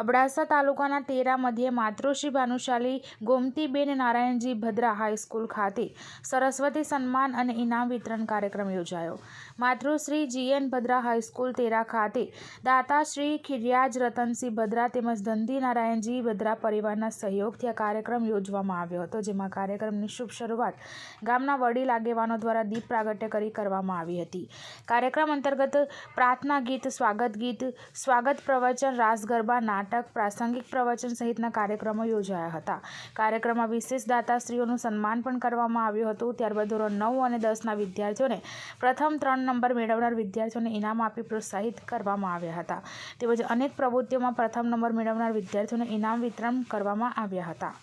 અબડાસા તાલુકાના તેરા મધ્યે માતૃશ્રી ભાનુશાલી ગોમતીબેન નારાયણજી ભદ્રા હાઈસ્કૂલ ખાતે સરસ્વતી સન્માન અને ઇનામ વિતરણ કાર્યક્રમ યોજાયો. માતૃશ્રી જીએન ભદ્રા હાઈસ્કૂલ તેરા ખાતે દાતાશ્રી ખિરિયાજ રતનસિંહ ભદ્રા તેમજ ધંધી નારાયણજી ભદ્રા પરિવારના સહયોગથી આ કાર્યક્રમ યોજવામાં આવ્યો હતો, જેમાં કાર્યક્રમની શુભ શરૂઆત ગામના વડીલ આગેવાનો દ્વારા દીપ પ્રાગટ્ય કરી કરવામાં આવી હતી. કાર્યક્રમ અંતર્ગત પ્રાર્થના ગીત, સ્વાગત ગીત, સ્વાગત પ્રવચન રાસ ગરબા નાટક પ્રાસંગિક પ્રવચન સહિતના કાર્યક્રમો યોજાયા હતા. કાર્યક્રમમાં વિશેષ દાતાશ્રીઓનું સન્માન પણ કરવામાં આવ્યું હતું. ત્યારબાદ ધોરણ નવ અને દસના વિદ્યાર્થીઓને પ્રથમ ત્રણ નંબર મેળવનાર વિદ્યાર્થીઓને ઇનામ આપી પ્રોત્સાહિત કરવામાં આવ્યા હતા. તેમજ અનેક પ્રવૃત્તિઓમાં પ્રથમ નંબર મેળવનાર વિદ્યાર્થીઓને ઇનામ વિતરણ કરવામાં આવ્યા હતા.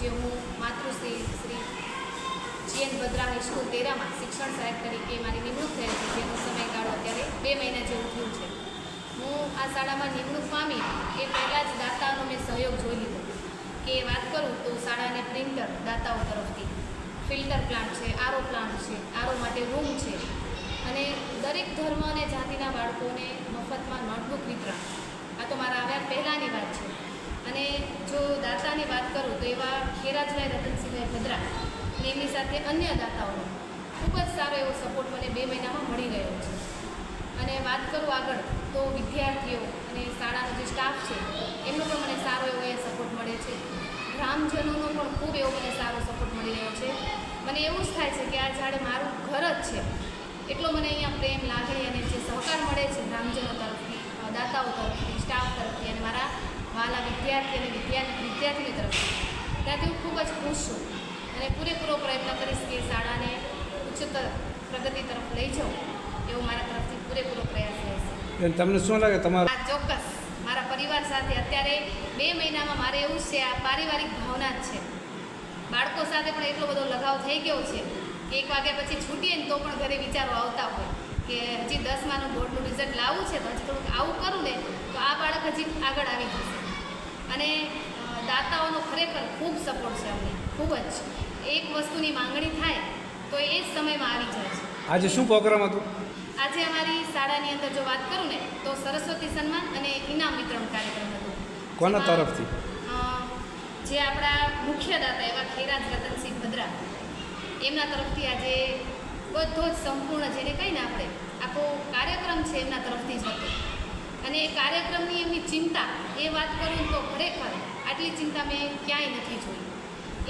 જે હું માતૃશ્રી શ્રી જીએન ભદ્રા હાઈસ્કૂલ તેરામાં શિક્ષણ સહાયક તરીકે મારી નિમણૂક થયેલ છે. જેનો સમયગાળો અત્યારે બે મહિના જેવું થયું છે. હું આ શાળામાં નિમણૂક પામી એ પહેલાં જ દાતાનો મેં સહયોગ જોઈ લીધો. કે વાત કરું તો શાળાને પ્રિન્ટર દાતાઓ તરફથી. ફિલ્ટર પ્લાન્ટ છે, આરો પ્લાન્ટ છે, આરો માટે રૂમ છે. અને દરેક ધર્મ અને જાતિના બાળકોને મફતમાં નોટબુક વિતરણ. આ તો મારા આવ્યા પહેલાંની વાત છે. અને જો દાતાની વાત કરું તો એવા ખેરાજભાઈ રતનસિંહભાઈ ભદ્રા એમની સાથે અન્ય દાતાઓનો ખૂબ જ સારો એવો સપોર્ટ મને બે મહિનામાં મળી રહ્યો છે. અને વાત કરું આગળ, તો વિદ્યાર્થીઓ અને શાળાનો જે સ્ટાફ છે, એમનો પણ મને સારો એવો એ સપોર્ટ મળે છે. ગ્રામજનોનો પણ ખૂબ એવો મને સારો સપોર્ટ મળી રહ્યો છે. મને એવું જ થાય છે કે આ ઝાડે મારું ઘર જ છે. એટલો મને અહીંયા પ્રેમ લાગે અને જે સહકાર મળે છે ગ્રામજનો તરફથી દાતાઓ તરફથી સ્ટાફ તરફથી અને મારા વાલા વિદ્યાર્થી અને વિદ્યાર્થી, વિદ્યાર્થીની તરફથી. ત્યાંથી હું ખૂબ જ ખુશ છું. અને પૂરેપૂરો પ્રયત્ન કરીશ કે શાળાને ઉચ્ચતર પ્રગતિ તરફ લઈ જાઉં એવો મારા તરફથી પૂરેપૂરો પ્રયાસ રહેશે તમને શું લાગે? તમારા આ ચોક્કસ. મારા પરિવાર સાથે અત્યારે બે મહિનામાં મારે એવું છે આ પારિવારિક ભાવના જ છે. બાળકો સાથે પણ એટલો બધો લગાવ થઈ ગયો છે કે એક વાગ્યા પછી છૂટીએ ને તો પણ ઘરે વિચારો આવતા હોય કે હજી દસમાનું બોર્ડનું રિઝલ્ટ લાવવું છે તો હજી થોડુંક આવું કરું ને તો આ બાળક હજી આગળ આવી જશે. અને દાતાઓનો ખરેખર ખૂબ સપોર્ટ છે અમને ખૂબ જ. એક વસ્તુની માંગણી થાય તો એ જ સમયમાં આવી જાય છે. આજે શું પ્રોગ્રામ હતો? આજે અમારી શાળાની અંદર જો વાત કરું ને તો સરસ્વતી સન્માન અને ઇનામ વિતરણ કાર્યક્રમ હતો. કોના તરફથી? જે આપણા મુખ્ય દાતા એવા ખેરાજ રતનસિંહ ભદ્રા એમના તરફથી આજે બધો જ સંપૂર્ણ જેને કહીને આપણે આખો કાર્યક્રમ છે એમના તરફથી જ હતો. અને એ કાર્યક્રમની એમની ચિંતા એ વાત કરું તો ખરેખર આટલી ચિંતા મેં ક્યાંય નથી જોઈ.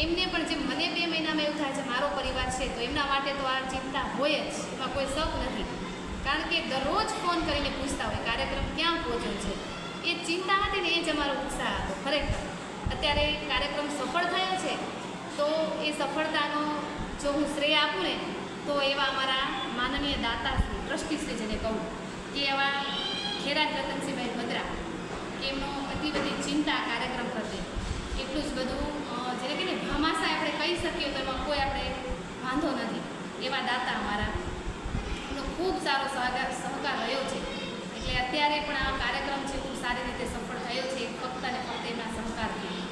એમને પણ જે મને બે મહિનામાં એવું થાય છે, મારો પરિવાર છે, તો એમના માટે તો આ ચિંતા હોય જ, એમાં કોઈ શક નથી. કારણ કે દરરોજ ફોન કરીને પૂછતા હોય, કાર્યક્રમ ક્યાં પહોંચ્યો છે? એ ચિંતા હતી ને, એ જ અમારો ઉત્સાહ હતો ખરેખર. અત્યારે કાર્યક્રમ સફળ થયો છે, તો એ સફળતાનો જો હું શ્રેય આપું ને, તો એવા અમારા માનનીય દાતાશ્રી ટ્રસ્ટીશ્રી જેને કહું, કે એવા ખેરાજ રતનસિંહભાઈ ભદ્રા. એમનો એટલી બધી ચિંતા કાર્યક્રમ પ્રત્યે. એટલું જ બધું જેને કહીને ભામાશા આપણે કહી શકીએ તો એમાં કોઈ આપણે વાંધો નથી. એવા દાતા અમારા. એમનો ખૂબ સારો સહકાર સહકાર રહ્યો છે. એટલે અત્યારે પણ આ કાર્યક્રમ છે, ખૂબ સારી રીતે સફળ થયો છે. ફક્ત અને ફક્ત એમના સહકારથી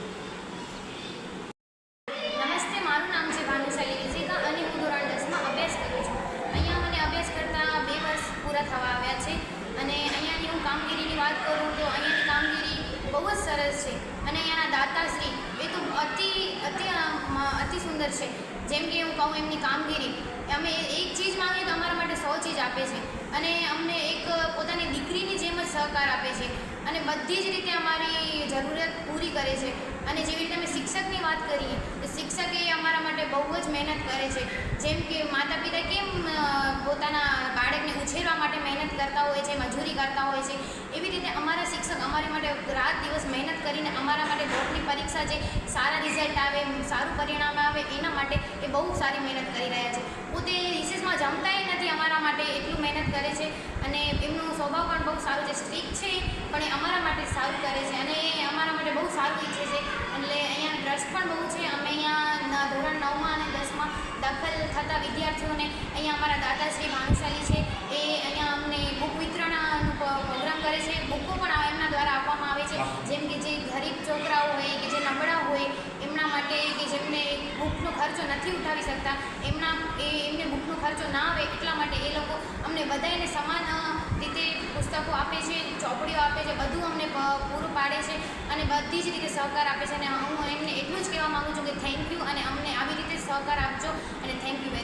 નમસ્તે મારું નામ છે ભાનુશાલી વિજેકા અને હું ધોરણ દસમાં અભ્યાસ કરું છું અહીંયા મને અભ્યાસ કરતાં બે વર્ષ પૂરા થવા આવ્યા છે અને અહીંયાની હું કામગીરીની વાત કરું તો અહીંયાની કામગીરી બહુ જ સરસ છે. અને અહીંયાના દાતાશ્રી એ તો અતિ અતિ અતિ સુંદર છે. જેમ કે હું કહું એમની કામગીરી, અમે એક ચીજ માંગીએ તો અમારા માટે સો ચીજ આપે છે. અને અમને એક પોતાની દીકરીની જેમ જ સહકાર આપે છે. અને બધી જ રીતે અમારી જરૂરિયાત પૂરી કરે છે. અને જેવી રીતે અમે શિક્ષકની વાત કરીએ, તો શિક્ષક એ અમારા માટે બહુ જ મહેનત કરે છે. જેમ કે માતા પિતા કેમ પોતાના બાળકને ઉછેરવા માટે મહેનત કરતા હોય છે, મજૂરી કરતા હોય છે. એવી રીતે અમારા શિક્ષક અમારી માટે રાત દિવસ મહેનત કરીને અમારા માટે બોર્ડની પરીક્ષા જે સારા રિઝલ્ટ આવે, સારું પરિણામ આવે, એના માટે એ બહુ સારી મહેનત કરી રહ્યા છે. પોતે રિસેસમાં જમતાય નથી અમારા માટે એટલું મહેનત કરે છે અને એમનો સ્વભાવ પણ બહુ સારું છે સ્ટ્રીક છે, પણ એ અમારા માટે સારું કરે છે અને એ અમારા માટે બહુ સારું ઈચ્છે છે એટલે અહીંયા ટ્રસ્ટ પણ બહુ છે. અમે અહીંયા ધોરણ નવમાં અને દસમાં દાખલ થતા વિદ્યાર્થીઓને છોકરાઓ હોય કે જે નબળા હોય, એમના માટે કે જેમને બુકનો ખર્ચો નથી ઉઠાવી શકતા, એમના એ એમને બુકનો ખર્ચો ના આવે એટલા માટે એ લોકો અમને બધાને સમાન રીતે પુસ્તકો આપે છે, ચોપડીઓ આપે છે, બધું અમને પૂરું પાડે છે અને બધી જ રીતે સહકાર આપે છે અને હું એમને એટલું જ કહેવા માગું છું કે થેન્ક યુ અને અમને આવી રીતે સહકાર આપજો અને થેન્ક યુ વેરી